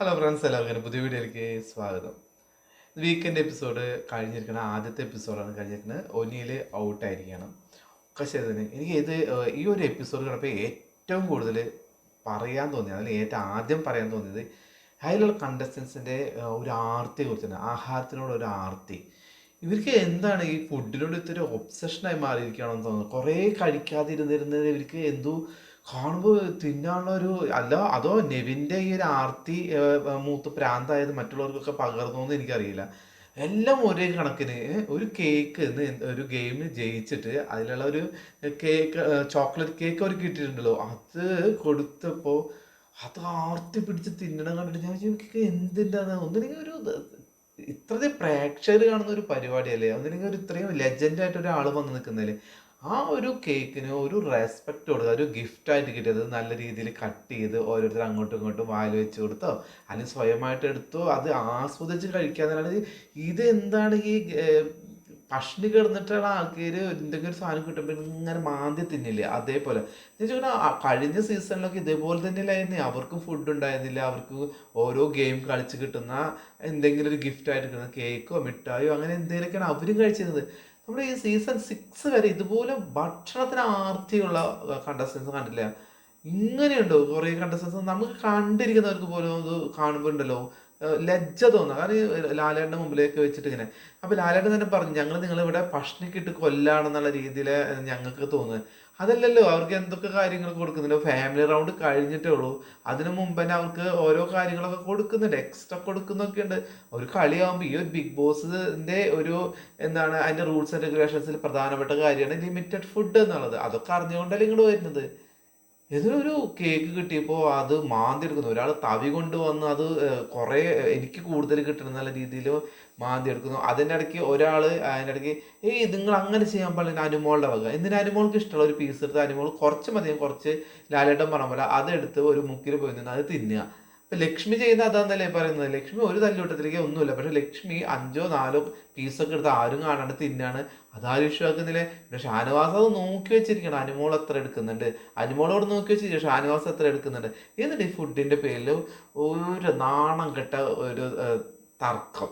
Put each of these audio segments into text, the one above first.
Hello friends എല്ലാവർക്കും പുതിയ വീഡിയോയിലേക്ക് സ്വാഗതം. വീക്കെൻഡ് എപ്പിസോഡ് കഴിഞ്ഞിരിക്കുന്ന ആദ്യത്തെ എപ്പിസോഡാണ് കഴിഞ്ഞിരിക്കുന്നത്. ഒനിയിൽ ഔട്ടായിരിക്കണം ഒക്കെ അതിന് എനിക്ക് ഇത് ഈ ഒരു എപ്പിസോഡ് കണ്ടപ്പോൾ ഏറ്റവും കൂടുതൽ പറയാൻ തോന്നിയത് അതിൽ ഏറ്റവും ആദ്യം പറയാൻ തോന്നിയത് അതിലുള്ള കണ്ടസ്റ്റൻസിന്റെ ഒരു ആർത്തിയെ കുറിച്ചാണ് ആഹാരത്തിനോട് ഒരു ആർത്തി. ഇവർക്ക് എന്താണ് ഈ ഫുഡിനോട് ഇത്തിരി ഒബ്സഷനായി മാറിയിരിക്കുകയാണെന്ന് തോന്നുന്നത് കുറേ കഴിക്കാതിരുന്നിരുന്നത് ഇവർക്ക് എന്തോ കാണുമ്പോൾ തിന്നാനുള്ള ഒരു അല്ല അതോ നെവിന്റെ ഈ ഒരു ആർത്തി മൂത്ത് പ്രാന്തായത് മറ്റുള്ളവർക്കൊക്കെ പകർന്നു എന്ന് എനിക്കറിയില്ല. എല്ലാം ഒരേ കണക്കിന് ഒരു കേക്ക് ഒരു ഗെയിം ജയിച്ചിട്ട് അതിലുള്ള ഒരു കേക്ക് ചോക്ലേറ്റ് കേക്ക് അവർ കിട്ടിയിട്ടുണ്ടല്ലോ അത് കൊടുത്തപ്പോൾ അത് ആർത്തി പിടിച്ച് തിന്നണം കണ്ടിട്ട് ഞാൻ ചോദിക്കുക എന്തിന്റെ ഒന്നില്ലെങ്കിൽ ഒരു ഇത്രയും പ്രേക്ഷകർ കാണുന്ന ഒരു പരിപാടിയല്ലേ? ഒന്നില്ലെങ്കിൽ ഒരു ഇത്രയും ലെജൻഡ് ആയിട്ട് ഒരാൾ വന്ന് നിൽക്കുന്നതിൽ ആ ഒരു കേക്കിന് ഒരു റെസ്പെക്ട് കൊടുക്കുക ഒരു ഗിഫ്റ്റ് ആയിട്ട് കിട്ടിയത് നല്ല രീതിയിൽ കട്ട് ചെയ്ത് ഓരോരുത്തർ അങ്ങോട്ടും ഇങ്ങോട്ടും വായിൽ വെച്ച് കൊടുത്തോ അല്ലെങ്കിൽ സ്വയമായിട്ട് എടുത്തോ അത് ആസ്വദിച്ച് കഴിക്കാന്നല്ലാണ്ട് ഇത് എന്താണ് ഈ ഭക്ഷണി കിടന്നിട്ടുള്ള ആൾക്കാർ എന്തെങ്കിലും ഒരു സാധനം കിട്ടുമ്പോൾ ഇങ്ങനെ മാന്തി തിന്നില്ലേ? അതേപോലെ. കഴിഞ്ഞ സീസണിലൊക്കെ ഇതേപോലെ തന്നെയല്ലായിരുന്നു. അവർക്കും ഫുഡ് ഉണ്ടായിരുന്നില്ല. അവർക്ക് ഓരോ ഗെയിം കളിച്ച് കിട്ടുന്ന എന്തെങ്കിലും ഒരു ഗിഫ്റ്റ് ആയിട്ട് കിട്ടുന്ന കേക്കോ മിഠായോ അങ്ങനെ എന്തെങ്കിലുമൊക്കെയാണ് അവരും കഴിച്ചിരുന്നത്. നമ്മുടെ ഈ സീസൺ സിക്സ് വരെ ഇതുപോലെ ഭക്ഷണത്തിന് ആർത്തിയുള്ള കണ്ടസ്റ്റൻസ് കണ്ടില്ല? ഇങ്ങനെയുണ്ടോ? കുറേ കണ്ടസ്റ്റൻസ് നമുക്ക് കണ്ടിരിക്കുന്നവർക്ക് പോലും അത് കാണുമ്പോൾ ഉണ്ടല്ലോ? ലജ്ജ തോന്നുക കാരണം ലാലേട്ടന്റെ മുമ്പിലേക്ക് വെച്ചിട്ട് ഇങ്ങനെ. അപ്പോൾ ലാലേട്ടൻ തന്നെ പറഞ്ഞു ഞങ്ങൾ നിങ്ങളിവിടെ ഭക്ഷണിക്കിട്ട് കൊല്ലാണെന്നുള്ള രീതിയിൽ ഞങ്ങൾക്ക് തോന്നുന്നത് അതല്ലല്ലോ അവർക്ക് എന്തൊക്കെ കാര്യങ്ങൾ കൊടുക്കുന്നുണ്ട്. ഫാമിലി റൗണ്ട് കഴിഞ്ഞിട്ടേ ഉള്ളൂ. അതിനു മുമ്പ് തന്നെ അവർക്ക് ഓരോ കാര്യങ്ങളൊക്കെ കൊടുക്കുന്നുണ്ട്. എക്സ്ട്രാ കൊടുക്കുന്നൊക്കെ ഉണ്ട്. ഒരു കളിയാകുമ്പോൾ ഈ ഒരു ബിഗ് ബോസിന്റെ ഒരു എന്താണ് അതിന്റെ റൂൾസ് ആൻഡ് റെഗുലേഷൻസിൽ പ്രധാനപ്പെട്ട കാര്യമാണ് ലിമിറ്റഡ് ഫുഡ് എന്നുള്ളത്. അതൊക്കെ അറിഞ്ഞുകൊണ്ടല്ലേ ഇങ്ങോട്ട് വരുന്നത്. ഇതിനൊരു കേക്ക് കിട്ടിയപ്പോൾ അത് മാന്തി എടുക്കുന്നു ഒരാൾ തവി കൊണ്ട് വന്ന് അത് കുറേ എനിക്ക് കൂടുതൽ കിട്ടണം എന്നുള്ള രീതിയിൽ മാന്തി എടുക്കുന്നു അതിന്റെ ഇടയ്ക്ക് ഒരാൾ അതിന്റെ ഇടയ്ക്ക് ഏയ് നിങ്ങൾ അങ്ങനെ ചെയ്യാൻ പാടില്ല അനുമോളുടെ വക. എന്തിനാ അനുമോൾക്ക് ഇഷ്ടമുള്ള ഒരു പീസ് എടുത്ത് അനുമോൾ കുറച്ച് മതിയും കുറച്ച് ലാലേട്ടൻ പറഞ്ഞ പോലെ അതെടുത്ത് ഒരു മുക്കിൽ പോയി നിന്ന് അത് തിന്നുക. ലക്ഷ്മി ചെയ്യുന്ന അതാന്നല്ലേ പറയുന്നത്? ലക്ഷ്മി ഒരു തല്ലുവട്ടത്തിലേക്ക് ഒന്നുമില്ല. പക്ഷെ ലക്ഷ്മി അഞ്ചോ നാലോ പീസൊക്കെ എടുത്ത് ആരും കാണാണ്ട് തിന്നാണ്. അതാരും ഇഷ്ടമാക്കുന്നില്ല പക്ഷെ ഷാനവാസ് അത് നോക്കി വെച്ചിരിക്കണം. അനുമോൾ എത്ര എടുക്കുന്നുണ്ട്. അനുമോളോട് നോക്കി വെച്ചിരിക്കും ഷാനവാസ് എത്ര എടുക്കുന്നുണ്ട്. എന്നിട്ട് ഈ ഫുഡിന്റെ പേരിൽ ഒരു നാണം കെട്ട ഒരു തർക്കം.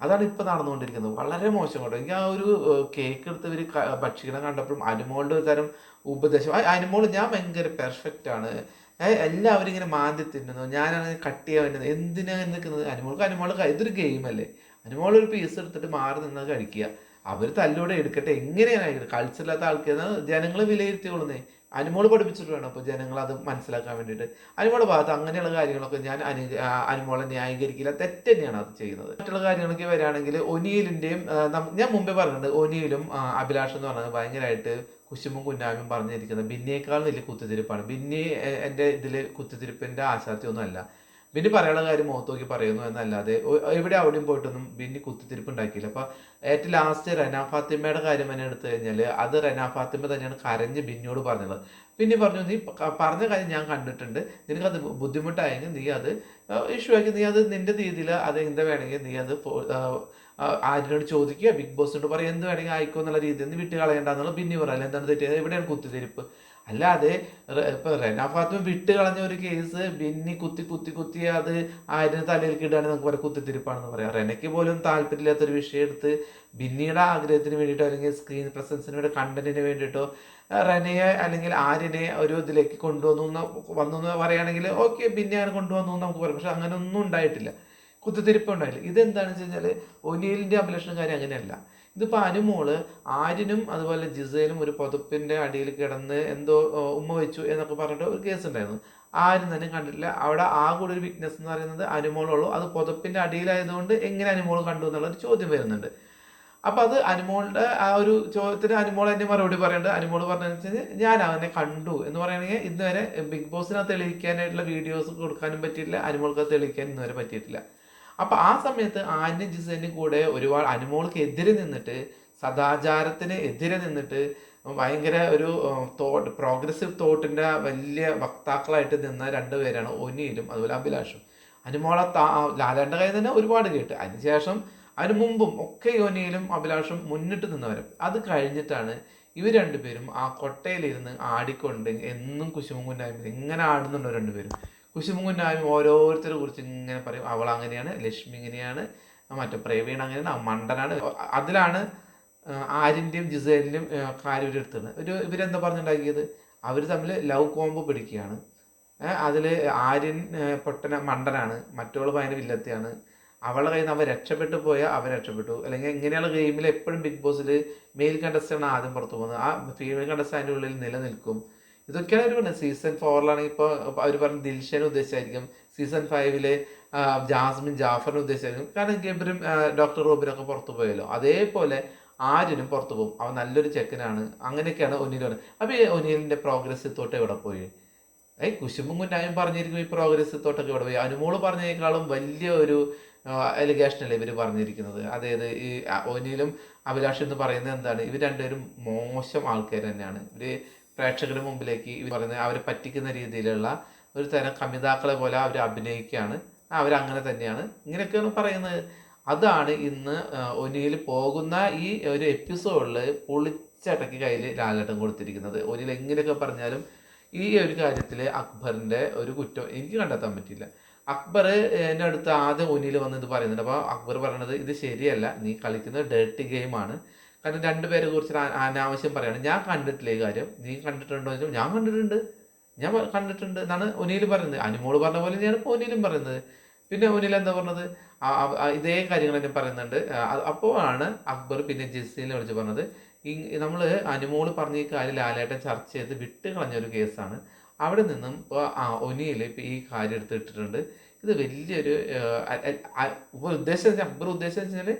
അതാണ് ഇപ്പൊ നടന്നുകൊണ്ടിരിക്കുന്നത്. വളരെ മോശം കേട്ടോ. എനിക്ക് ആ ഒരു കേക്ക് എടുത്ത് ഇവർ ഭക്ഷിക്കണം കണ്ടപ്പോഴും അനുമോളുടെ ഒരു തരം ഉപദേശം. അനുമോൾ ഞാൻ ഭയങ്കര പെർഫെക്റ്റ് ആണ്. എല്ലാവരും ഇങ്ങനെ മാന്തി തിന്നുന്നു. ഞാനാണ് കട്ട് ചെയ്യാൻ പറ്റുന്നത് എന്തിനാ നിൽക്കുന്നത്? അനുമോൾക്ക് അനുമോൾ ഇതൊരു ഗെയിം അല്ലേ? അനുമോൾ ഒരു പീസ് എടുത്തിട്ട് മാറി നിന്ന് കഴിക്കുക. അവർ തല്ലൂടെ എടുക്കട്ടെ. എങ്ങനെയാണ് കൾച്ചറില്ലാത്ത ആൾക്കാർ ജനങ്ങൾ വിലയിരുത്തിക്കൊള്ളുന്നേ. അനുമോൾ പഠിപ്പിച്ചിട്ട് വേണം അപ്പോൾ ജനങ്ങൾ അത് മനസ്സിലാക്കാൻ വേണ്ടിയിട്ട്. അനുമോളുടെ ഭാഗത്ത് അങ്ങനെയുള്ള കാര്യങ്ങളൊക്കെ ഞാൻ അനു അനുമോളെ ന്യായീകരിക്കില്ല. തെറ്റ് തന്നെയാണ് അത് ചെയ്യുന്നത്. മറ്റുള്ള കാര്യങ്ങളൊക്കെ വരികയാണെങ്കിൽ ഒനിയിലിന്റെയും ഞാൻ മുമ്പേ പറഞ്ഞിട്ടുണ്ട്. ഒനിയിലും അഭിലാഷ് എന്ന് പറഞ്ഞത് ഭയങ്കരമായിട്ട് കുശുമ്പും കുന്നായ്മയും പറഞ്ഞിരിക്കുന്നത് ബിന്നിയേക്കാൾ വലിയ കുത്തിത്തിരിപ്പാണ്. ബിന്നി എന്റെ ഇതിൽ കുത്തിത്തിരിപ്പിന്റെ ആശാസ്യമൊന്നും അല്ല. ബിന്നി പറയാനുള്ള കാര്യം മുഖത്ത് നോക്കി പറയുന്നു എന്നല്ലാതെ എവിടെ അവിടെയും പോയിട്ടൊന്നും ബിന്നി കുത്തിത്തിരിപ്പ് ഉണ്ടാക്കിയില്ല. അപ്പോൾ ഏറ്റവും ലാസ്റ്റ് റെന ഫാത്തിമയുടെ കാര്യം തന്നെ എടുത്തു കഴിഞ്ഞാൽ അത് റെന ഫാത്തിമ തന്നെയാണ് കരഞ്ഞ് ബിന്നിയോട് പറഞ്ഞത്. ബിന്നി പറഞ്ഞു നീ പറഞ്ഞ കാര്യം ഞാൻ കണ്ടിട്ടുണ്ട്. നിനക്കത് ബുദ്ധിമുട്ടായെങ്കിൽ നീ അത് ഇഷ്യൂ ആക്കി നീ അത് നിന്റെ രീതിയിൽ അത് എന്താ വേണമെങ്കിൽ നീ അത് ഫോ- ആ, ആ, ആരിനോട് ചോദിക്കുക ബിഗ് ബോസിനോട് പറയുക എന്ത് വേണമെങ്കിൽ ആയിക്കോ എന്നുള്ള രീതിയിൽ നിന്ന് വിട്ട് കളയണ്ടെന്നുള്ള ബിന്നി അല്ലെങ്കിൽ എന്താണ് തെറ്റിയത് എവിടെയാണ് കുത്തിത്തിരിപ്പ്? അല്ലാതെ ഇപ്പൊ റെന വിട്ട് കളഞ്ഞ ഒരു കേസ് ബിന്നി കുത്തി കുത്തി കുത്തി അത് ആയിരം തലയിൽ കിട്ടുകയാണെങ്കിൽ നമുക്ക് പറയാം കുത്തിത്തിരിപ്പാണെന്ന് പറയാം. റെനയ്ക്ക് പോലും താല്പര്യമില്ലാത്തൊരു വിഷയം എടുത്ത് ബിന്നിയുടെ ആഗ്രഹത്തിന് വേണ്ടിയിട്ടോ അല്ലെങ്കിൽ സ്ക്രീൻ പ്രസൻസിന് വേണ്ടി കണ്ടന്റിന് വേണ്ടിയിട്ടോ റെനയെ അല്ലെങ്കിൽ ആര്യനെ ഒരു ഇതിലേക്ക് കൊണ്ടുവന്നു വന്നു പറയുകയാണെങ്കിൽ ഓക്കെ ബിന്നി അങ്ങനെ കൊണ്ടുവന്നു നമുക്ക് പറയാം. പക്ഷെ അങ്ങനെ ഒന്നും ഉണ്ടായിട്ടില്ല. കുത്തിത്തിരിപ്പ് ഉണ്ടായില്ല ഇതെന്താണെന്ന് വെച്ച് കഴിഞ്ഞാൽ ഒനിയലിന്റെ അഭിലഷണ കാര്യം അങ്ങനെയല്ല. ഇതിപ്പോൾ അനുമോൾ ആര്യനും അതുപോലെ ജിസയിലും ഒരു പുതപ്പിന്റെ അടിയിൽ കിടന്ന് എന്തോ ഉമ്മ വെച്ചു എന്നൊക്കെ പറഞ്ഞിട്ട് ഒരു കേസ് ഉണ്ടായിരുന്നു. ആരും തന്നെ കണ്ടിട്ടില്ല. അവിടെ ആ കൂടെ ഒരു വീക്ക്നെസ് എന്ന് പറയുന്നത് അനുമോളുള്ളൂ അത് പുതപ്പിന്റെ അടിയിലായതുകൊണ്ട് എങ്ങനെ അനുമോൾ കണ്ടു എന്നുള്ളൊരു ചോദ്യം വരുന്നുണ്ട്. അപ്പോൾ അത് അനുമോളുടെ ആ ഒരു ചോദ്യത്തിന് അനുമോൾ തന്നെ മറുപടി പറയേണ്ടത്. അനുമോൾ വെച്ച് കഴിഞ്ഞാൽ ഞാൻ അവനെ കണ്ടു എന്ന് പറയുകയാണെങ്കിൽ ഇന്നുവരെ ബിഗ് ബോസിനകത്ത് തെളിയിക്കാനായിട്ടുള്ള വീഡിയോസ് കൊടുക്കാനും പറ്റിയിട്ടില്ല. അനുമോൾക്ക് തെളിയിക്കാൻ ഇന്നുവരെ പറ്റിയിട്ടില്ല. അപ്പൊ ആ സമയത്ത് ആന്യം ജിസേന്റെ കൂടെ ഒരുപാട് അനുമോൾക്ക് എതിരെ നിന്നിട്ട് സദാചാരത്തിന് എതിരെ നിന്നിട്ട് ഭയങ്കര ഒരു തോട്ട് പ്രോഗ്രസീവ് തോട്ടിന്റെ വലിയ വക്താക്കളായിട്ട് നിന്ന രണ്ട് പേരാണ് ഒനിയിലും അതുപോലെ അഭിലാഷും. അനുമോളെ താ ലാലാന്റെ കയ്യിൽ തന്നെ ഒരുപാട് കേട്ട്. അതിനുശേഷം അതിന് മുമ്പും ഒക്കെ യോനിയിലും അഭിലാഷും മുന്നിട്ട് നിന്നവരും. അത് കഴിഞ്ഞിട്ടാണ് ഇവർ രണ്ടുപേരും ആ കൊട്ടയിലിരുന്ന് ആടിക്കൊണ്ട് എന്നും കുശുമും എങ്ങനെ ആടുന്നുണ്ടോ രണ്ടുപേരും. കുശുമുങ്ങുന്നായും ഓരോരുത്തരെ കുറിച്ച് ഇങ്ങനെ പറയും. അവൾ അങ്ങനെയാണ് ലക്ഷ്മി ഇങ്ങനെയാണ് മറ്റേ പ്രവീൺ അങ്ങനെയാണ് മണ്ടനാണ്. അതിലാണ് ആര്യന്റെയും ജിസേലിന്റെയും കാര്യം എടുത്തത്. ഒരു ഇവരെന്താ പറഞ്ഞുണ്ടാക്കിയത്? അവർ തമ്മിൽ ലവ് കോംബോ പിടിക്കുകയാണ്. അതിൽ ആര്യൻ പൊട്ടന മണ്ടനാണ്. മറ്റവൾ ഭയങ്കര വില്ലത്തെയാണ്. അവളുടെ കയ്യിൽ നിന്ന് അവൻ രക്ഷപ്പെട്ടു പോയാൽ അവൻ രക്ഷപ്പെട്ടു. അല്ലെങ്കിൽ ഇങ്ങനെയുള്ള ഗെയിമിൽ എപ്പോഴും ബിഗ് ബോസിൽ മെയിൽ കണ്ടസ്റ്റാണ് ആദ്യം പുറത്തു പോകുന്നത്. ആ ഫീമെയിൽ കണ്ടസ്റ്റാന്റെ ഉള്ളിൽ നിലനിൽക്കും. ഇതൊക്കെയാണ് അവർ പറഞ്ഞത്. സീസൺ ഫോറിലാണെങ്കിൽ ഇപ്പോൾ അവർ പറഞ്ഞ ദിൽഷനെ ഉദ്ദേശിച്ചായിരിക്കും. സീസൺ ഫൈവിൽ ജാസ്മിൻ ജാഫറിനെ ഉദ്ദേശിച്ചായിരിക്കും. കാരണം ഗബ്രും ഡോക്ടർ റോബിനൊക്കെ പുറത്തു പോയല്ലോ. അതേപോലെ ആര്യനും പുറത്തു പോകും. അവൻ നല്ലൊരു ചെക്കനാണ്. അങ്ങനെയൊക്കെയാണ് ഒനിയിൽ പറഞ്ഞത്. അപ്പോൾ ഈ ഒനിയലിന്റെ പ്രോഗ്രസ് തൊട്ട് എവിടെ പോയി? ഏയ് കുശുമ്പും കുഞ്ഞായും പറഞ്ഞിരിക്കും ഈ പ്രോഗ്രസ് തൊട്ടൊക്കെ ഇവിടെ പോയി? അനുമോൾ പറഞ്ഞതിനേക്കാളും വലിയ ഒരു അലിഗേഷനല്ലേ ഇവർ പറഞ്ഞിരിക്കുന്നത്? അതായത് ഈ ഒനിയിലും അഭിലാഷ് എന്ന് പറയുന്നത് എന്താണ്? ഇവർ രണ്ടുപേരും മോശം ആൾക്കാർ തന്നെയാണ്. ഇവർ പ്രേക്ഷകരുടെ മുമ്പിലേക്ക് ഇവർ പറയുന്നത് അവരെ പറ്റിക്കുന്ന രീതിയിലുള്ള ഒരു തരം കമിതാക്കളെ പോലെ അവർ അഭിനയിക്കുകയാണ്. അവരങ്ങനെ തന്നെയാണ്. ഇങ്ങനെയൊക്കെയാണ് പറയുന്നത്. അതാണ് ഇന്ന് ഒനിയിൽ പോകുന്ന ഈ ഒരു എപ്പിസോഡിൽ പൊളിച്ചടക്കി കയ്യിൽ ലാലേട്ടൻ കൊടുത്തിരിക്കുന്നത്. ഒനിയിൽ എങ്ങനെയൊക്കെ പറഞ്ഞാലും ഈ ഒരു കാര്യത്തിൽ അക്ബറിന്റെ ഒരു കുറ്റം എനിക്ക് കണ്ടെത്താൻ പറ്റില്ല അക്ബർ എന്റെ അടുത്ത് ആദ്യം ഒനിയിൽ വന്ന് ഇത് പറയുന്നുണ്ട്. അപ്പോൾ അക്ബർ പറയണത് ഇത് ശരിയല്ല. നീ കളിക്കുന്നത് ഡേർട്ടി ഗെയിമാണ് കാരണം രണ്ടുപേരെ കുറിച്ച് അനാ- അനാവശ്യം പറയാണ്. ഞാൻ കണ്ടിട്ടില്ല ഈ കാര്യം. നീ കണ്ടിട്ടുണ്ടോ എന്ന് ഞാൻ കണ്ടിട്ടുണ്ട്. ഞാൻ കണ്ടിട്ടുണ്ട് എന്നാണ് ഒനിയിൽ പറയുന്നത്. അനുമോൾ പറഞ്ഞ പോലെ തന്നെയാണ് ഇപ്പോൾ ഒനിയിലും പറയുന്നത്. പിന്നെ ഒനിയിൽ എന്താ പറഞ്ഞത്? ഇതേ കാര്യങ്ങൾ തന്നെ പറയുന്നുണ്ട്. അപ്പോൾ ആണ് അക്ബർ പിന്നെ ജിസീലിനെ വിളിച്ച് പറഞ്ഞത്. നമ്മൾ അനുമോൾ പറഞ്ഞ ഈ കാര്യം ലാലേട്ടൻ ചർച്ച ചെയ്ത് വിട്ട് കളഞ്ഞ ഒരു കേസാണ്. അവിടെ നിന്നും ഇപ്പോൾ ഒനിയിൽ ഇപ്പോൾ ഈ കാര്യം എടുത്തിട്ടിട്ടുണ്ട് ഇത് വലിയൊരു ഉദ്ദേശം അക്ബർ ഉദ്ദേശം വെച്ചാൽ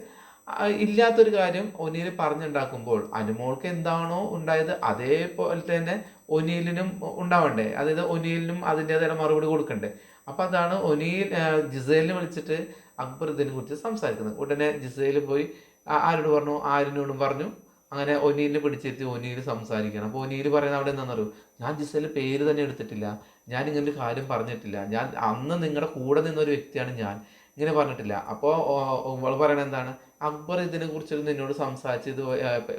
ഇല്ലാത്തൊരു കാര്യം ഒനിയിൽ പറഞ്ഞുണ്ടാക്കുമ്പോൾ അനുമോൾക്ക് എന്താണോ ഉണ്ടായത് അതേപോലെ തന്നെ ഒനിയിലിനും ഉണ്ടാവണ്ടേ? അതായത് ഒനിയിലിനും അതിന്റെതായ മറുപടി കൊടുക്കണ്ടേ? അപ്പം അതാണ് ഒനിയിൽ ജിസേലിനെ വിളിച്ചിട്ട് അക്ബർ ഇതിനെ കുറിച്ച് സംസാരിക്കുന്നത്. ഉടനെ ജിസേൽ പോയി ആരോട് പറഞ്ഞു? ആരിനോടും പറഞ്ഞു. അങ്ങനെ ഒനീലിനെ പിടിച്ചിരുത്തി ഒനിയിൽ സംസാരിക്കണം. അപ്പോൾ ഒനിയിൽ പറയുന്നത് അവിടെ എന്താണെന്നറിയോ? ഞാൻ ജിസേലിന്റെ പേര് തന്നെ എടുത്തിട്ടില്ല. ഞാൻ ഇങ്ങനൊരു കാര്യം പറഞ്ഞിട്ടില്ല. ഞാൻ അന്ന് നിങ്ങളുടെ കൂടെ നിന്നൊരു വ്യക്തിയാണ് ഞാൻ. ഇങ്ങനെ പറഞ്ഞിട്ടില്ല. അപ്പോൾ അവൾ പറയണത് എന്താണ്? അക്ബർ ഇതിനെ കുറിച്ച് നിന്നോട് സംസാരിച്ച് ഇത്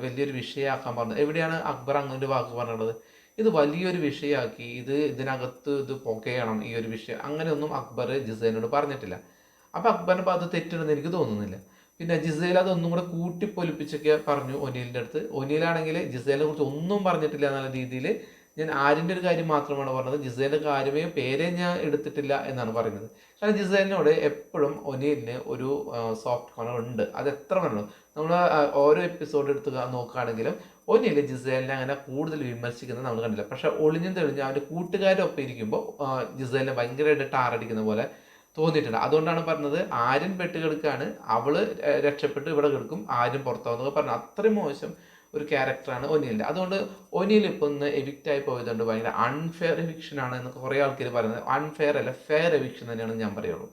വലിയൊരു വിഷയമാക്കാൻ പറഞ്ഞത് എവിടെയാണ് അക്ബർ അങ്ങനെ വാക്ക് പറഞ്ഞുള്ളത് ഇത് വലിയൊരു വിഷയമാക്കി ഇത് ഇതിനകത്ത് ഇത് പുകയണം ഈ ഒരു വിഷയം. അങ്ങനെയൊന്നും അക്ബർ ജിസേനോട് പറഞ്ഞിട്ടില്ല. അപ്പോൾ അക്ബറിന് അത് തെറ്റുണ്ടെന്ന് എനിക്ക് തോന്നുന്നില്ല. പിന്നെ ജിസേൽ അതൊന്നും കൂടെ കൂട്ടിപ്പൊലിപ്പിച്ചൊക്കെ പറഞ്ഞു ഒനീലിന്റെ അടുത്ത്. ഒനീലാണെങ്കിൽ ജിസേലിനെ കുറിച്ച് ഒന്നും പറഞ്ഞിട്ടില്ല എന്നുള്ള രീതിയിൽ ഞാൻ ആരിന്റെ ഒരു കാര്യം മാത്രമാണ് പറഞ്ഞത്. ജിസേലിന്റെ കാര്യമേ പേരെ ഞാൻ എടുത്തിട്ടില്ല എന്നാണ് പറയുന്നത്. കാരണം ജിസേലിനോട് എപ്പോഴും ഒനീലിന് ഒരു സോഫ്റ്റ് കോർണർ ഉണ്ട്. അത് എത്ര വേണം. നമ്മൾ ഓരോ എപ്പിസോഡ് എടുത്ത് നോക്കുകയാണെങ്കിലും ഒനിയിൽ ജിസേലിനെ അങ്ങനെ കൂടുതൽ വിമർശിക്കുന്നത് നമ്മൾ കണ്ടില്ല. പക്ഷേ ഒളിഞ്ഞും തെളിഞ്ഞ് അവന്റെ കൂട്ടുകാരൊപ്പം ഇരിക്കുമ്പോൾ ജിസേലിനെ ഭയങ്കരമായിട്ട് ടാറടിക്കുന്ന പോലെ തോന്നിയിട്ടുണ്ട്. അതുകൊണ്ടാണ് പറഞ്ഞത് ആര്യൻ പെട്ട് കിടക്കുകയാണ്. അവൾ രക്ഷപ്പെട്ട് ഇവിടെ കിടക്കും. ആര്യൻ പുറത്താവുന്നൊക്കെ പറഞ്ഞു. അത്രയും മോശം ഒരു ക്യാരക്ടറാണ് ഒനിയിലിന്റെ അതുകൊണ്ട് ഒനിയിൽ ഇപ്പം ഒന്ന് എവിക്റ്റ് ആയി പോയതുകൊണ്ട് ഭയങ്കര അൺഫെയർ എവിക്ഷൻ ആണ് എന്നൊക്കെ കുറേ ആൾക്കാർ പറയുന്നത്. അൺഫെയർ അല്ല ഫെയർ എവിക്ഷൻ തന്നെയാണ് ഞാൻ പറയുള്ളൂ.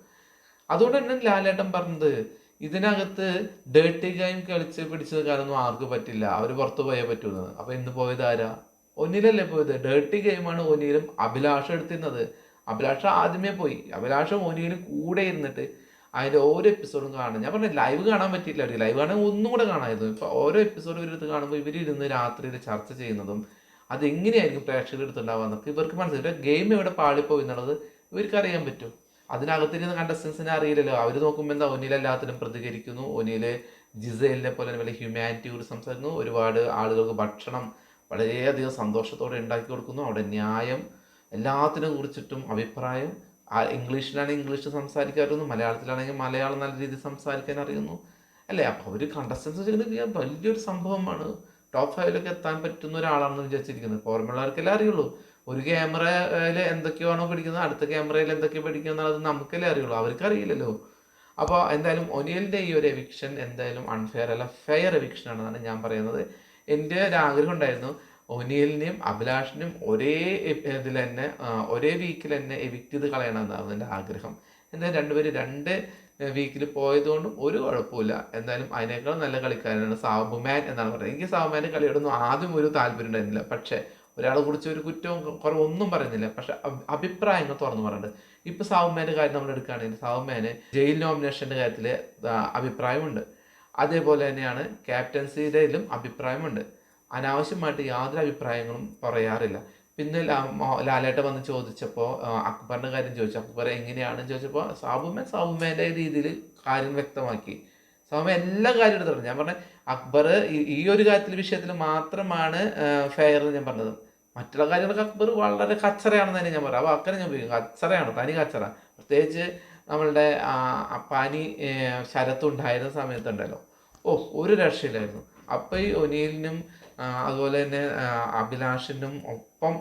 അതുകൊണ്ട് തന്നെ ലാലേട്ടൻ പറഞ്ഞത് ഇതിനകത്ത് ഡേർട്ടി ഗെയിം കളിച്ച് പിടിച്ചത് കാലൊന്നും ആർക്കും പറ്റില്ല. അവർ പുറത്ത് പോയേ പറ്റുന്നത് അപ്പോൾ ഇന്ന് പോയത് ആരാ? ഒന്നിലല്ലേ പോയത്. ഡേർട്ടി ഗെയിമാണ് ഒനിയിലും അഭിലാഷം എടുത്തിരുന്നത്. അഭിലാഷം ആദ്യമേ പോയി. അഭിലാഷം ഒനിയിലും കൂടെ ഇരുന്നിട്ട് അതിന്റെ ഓരോ എപ്പിസോഡും കാണാൻ ഞാൻ പറഞ്ഞു ലൈവ് കാണാൻ പറ്റിയില്ല അവർക്ക് ലൈവ് കാണാൻ ഒന്നും കൂടെ കാണാമായിരുന്നു. ഇപ്പോൾ ഓരോ എപ്പിസോഡ് ഇവരെടുത്ത് കാണുമ്പോൾ ഇവരിരുന്ന് രാത്രിയിൽ ചർച്ച ചെയ്യുന്നതും അതെങ്ങനെയായിരിക്കും പ്രേക്ഷകരുടെ അടുത്തുണ്ടാവുക എന്നൊക്കെ ഇവർക്ക് മനസ്സിലായി. ഗെയിം എവിടെ പാളിപ്പോയി എന്നുള്ളത് ഇവർക്ക് അറിയാൻ പറ്റും. അതിനകത്തിരുന്ന് കണ്ടസ്റ്റൻസിനെ അറിയില്ലല്ലോ. അവർ നോക്കുമ്പോൾ എന്താ ഒന്നിൽ എല്ലാത്തിനും പ്രതികരിക്കുന്നു. ഒന്നിൽ ജിസേലിനെ പോലെ തന്നെ വലിയ ഹ്യൂമാനിറ്റി കൂടി സംസാരിക്കുന്നു. ഒരുപാട് ആളുകൾക്ക് ഭക്ഷണം വളരെയധികം സന്തോഷത്തോടെ ഉണ്ടാക്കി കൊടുക്കുന്നു. അവിടെ ന്യായം എല്ലാത്തിനെ കുറിച്ചിട്ടും അഭിപ്രായം ഇംഗ്ലീഷിലാണെങ്കിൽ ഇംഗ്ലീഷ് സംസാരിക്കാൻ അറിയുന്നു മലയാളത്തിലാണെങ്കിൽ മലയാളം നല്ല രീതിയിൽ സംസാരിക്കാൻ അറിയുന്നു. അല്ലേ? അപ്പോൾ അവർ കണ്ടസ്റ്റൻസ് വലിയൊരു സംഭവമാണ്. ടോപ്പ് ഫൈവിലൊക്കെ എത്താൻ പറ്റുന്ന ഒരാളാണെന്ന് വിചാരിച്ചിരിക്കുന്നത്. പുറമെയുള്ളവർക്കല്ലേ അറിയുള്ളൂ? ഒരു ക്യാമറയിൽ എന്തൊക്കെയാണോ പിടിക്കുന്നത് അടുത്ത ക്യാമറയിൽ എന്തൊക്കെ പിടിക്കുക എന്നുള്ളത് നമുക്കല്ലേ അറിയുള്ളൂ. അവർക്ക് അറിയില്ലല്ലോ അപ്പോൾ എന്തായാലും ഒനിയലിന്റെ ഈ ഒരു എവിക്ഷൻ എന്തായാലും അൺഫെയർ അല്ല ഫെയർ എവിക്ഷൻ ആണെന്നാണ് ഞാൻ പറയുന്നത്. എന്റെ ഒരു ആഗ്രഹം ഉണ്ടായിരുന്നു. ഒനിയലിനെയും അഭിലാഷിനെയും ഒരേ ഇതിൽ തന്നെ ഒരേ വീക്കിൽ തന്നെ എവിക്റ്റ് ചെയ്ത് കളയണമെന്നാണ് എന്റെ ആഗ്രഹം. എന്നാൽ രണ്ടുപേരും രണ്ട് വീക്കിൽ പോയതുകൊണ്ടും ഒരു കുഴപ്പമില്ല എന്തായാലും അതിനേക്കാൾ നല്ല കളിക്കാരനാണ് സാബുമാൻ എന്നാണ് പറയുന്നത്. എനിക്ക് സാബുമാന്റെ കളിയോടൊന്നും ആദ്യം ഒരു താല്പര്യം ഉണ്ടായിരുന്നില്ല. പക്ഷേ ഒരാളെ കുറിച്ച് ഒരു കുറ്റവും കുറവൊന്നും പറയുന്നില്ല. പക്ഷെ അഭി- അഭിപ്രായങ്ങൾ തുറന്നു പറയുന്നുണ്ട് ഇപ്പോൾ സാബുമാന്റെ കാര്യം നമ്മൾ എടുക്കുകയാണെങ്കിൽ സാവുമേന് ജയിൽ നോമിനേഷന്റെ കാര്യത്തിൽ അഭിപ്രായമുണ്ട്. അതേപോലെ തന്നെയാണ് ക്യാപ്റ്റൻസിയിലും അഭിപ്രായമുണ്ട്. അനാവശ്യമായിട്ട് യാതൊരു അഭിപ്രായങ്ങളും പറയാറില്ല. പിന്നെ ലാലേട്ട വന്ന് ചോദിച്ചപ്പോൾ അക്ബറിന്റെ കാര്യം ചോദിച്ചു. അക്ബർ എങ്ങനെയാണെന്ന് ചോദിച്ചപ്പോൾ സാബുമേൻ സാബുമ്മേന്റെ രീതിയിൽ കാര്യം വ്യക്തമാക്കി. സാബുമ എല്ലാ കാര്യം എടുത്തു പറഞ്ഞു ഞാൻ പറഞ്ഞ അക്ബർ ഈ- ഒരു കാര്യത്തിൽ വിഷയത്തിൽ മാത്രമാണ് ഫെയർ എന്ന് ഞാൻ പറഞ്ഞത്. മറ്റുള്ള കാര്യങ്ങളൊക്കെ അക്ബർ വളരെ കച്ചറയാണെന്ന് തന്നെ ഞാൻ പറയാം. അപ്പോൾ അക്കനെ ഞാൻ ഉപയോഗിക്കും. കച്ചറയാണ് തനി കച്ചറ. പ്രത്യേകിച്ച് നമ്മളുടെ അപ്പാനി ശരത്തുണ്ടായിരുന്ന സമയത്തുണ്ടല്ലോ. ഓ ഒരു രക്ഷയില്ലായിരുന്നു. അപ്പോൾ ഈ ഒനീലിനും ആ, അതുപോലെ തന്നെ അഭിലാഷിനും ഒപ്പം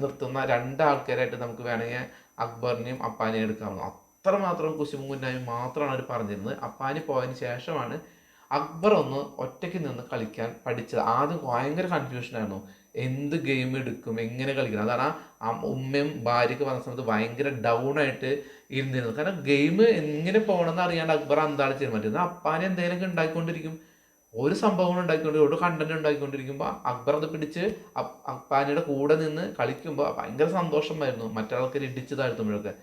നിർത്തുന്ന രണ്ടാൾക്കാരായിട്ട് നമുക്ക് വേണമെങ്കിൽ അക്ബറിനെയും അപ്പാനെയും എടുക്കാവുന്നു അത്രമാത്രം കുശുമുന്നായി മാത്രമാണ് അവർ പറഞ്ഞിരുന്നത്. അപ്പാനി പോയതിന് ശേഷമാണ് അക്ബർ ഒന്ന് ഒറ്റയ്ക്ക് നിന്ന് കളിക്കാൻ പഠിച്ചത്. ആദ്യം ഭയങ്കര കൺഫ്യൂഷനായിരുന്നു എന്ത് ഗെയിം എടുക്കും എങ്ങനെ കളിക്കണം അതാണ് ആ ഉമ്മയും ഭാര്യയ്ക്ക് പറഞ്ഞ സമയത്ത് ഭയങ്കര ഡൗൺ ആയിട്ട് ഇരുന്നിരുന്നു കാരണം ഗെയിം എങ്ങനെ പോകണമെന്ന് അറിയാണ്ട് അക്ബർ അന്താളിച്ചിരുന്നു പറ്റുന്നത് അപ്പാനെ എന്തെങ്കിലുമൊക്കെ ഉണ്ടാക്കിക്കൊണ്ടിരിക്കും. ഒരു സംഭവങ്ങൾ ഉണ്ടാക്കിക്കൊണ്ട് ഒരു കണ്ടന്റ് ഉണ്ടാക്കിക്കൊണ്ടിരിക്കുമ്പോൾ അക്ബർ അത് പിടിച്ച് അപ്- അപ്പാനിയുടെ കൂടെ നിന്ന് കളിക്കുമ്പോൾ ഭയങ്കര സന്തോഷമായിരുന്നു. മറ്റാൾക്കാർ ഇടിച്ചു താഴ്ത്തുമ്പോഴൊക്കെ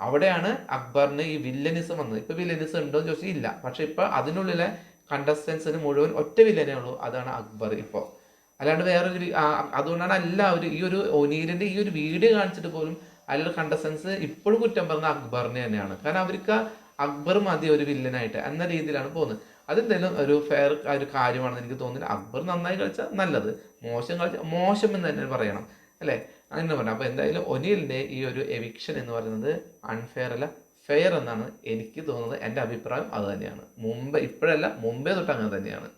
അവിടെയാണ് അക്ബറിന് ഈ വില്ലനിസം വന്നത്. ഇപ്പൊ വില്ലനിസം ഉണ്ടോ എന്ന് ചോദിച്ചാൽ ഇല്ല. പക്ഷെ ഇപ്പൊ അതിനുള്ളിലെ കണ്ടസ്റ്റൻസിന് മുഴുവൻ ഒറ്റ വില്ലനേ ഉള്ളൂ. അതാണ് അക്ബർ ഇപ്പോൾ അല്ലാണ്ട് വേറൊരു അതുകൊണ്ടാണ് എല്ലാവരും ഈ ഒരു ഒനീലിന്റെ ഈ ഒരു വീഡിയോ കാണിച്ചിട്ട് പോലും അതിലുള്ള കണ്ടസ്റ്റൻസ് ഇപ്പോഴും കുറ്റം പറഞ്ഞ അക്ബറിനെ തന്നെയാണ്. കാരണം അവർക്ക് അക്ബർ മതി ഒരു വില്ലനായിട്ട് എന്ന രീതിയിലാണ് പോകുന്നത്. അതെന്തായാലും ഒരു ഫെയർ ഒരു കാര്യമാണെന്ന് എനിക്ക് തോന്നുന്നില്ല. അക്ബർ നന്നായി കളിച്ചാൽ നല്ലത്. മോശം കളിച്ചാൽ മോശം എന്ന് തന്നെ പറയണം. അല്ലേ? അങ്ങനെ പറഞ്ഞു അപ്പോൾ എന്തായാലും ഒനിലിന്റെ ഈ ഒരു എവിക്ഷൻ എന്ന് പറയുന്നത് അൺഫെയർ അല്ല ഫെയർ എന്നാണ് എനിക്ക് തോന്നുന്നത്. എന്റെ അഭിപ്രായം അത് തന്നെയാണ്. മുമ്പ് ഇപ്പോഴല്ല മുമ്പേ തൊട്ട് അങ്ങനെ തന്നെയാണ്.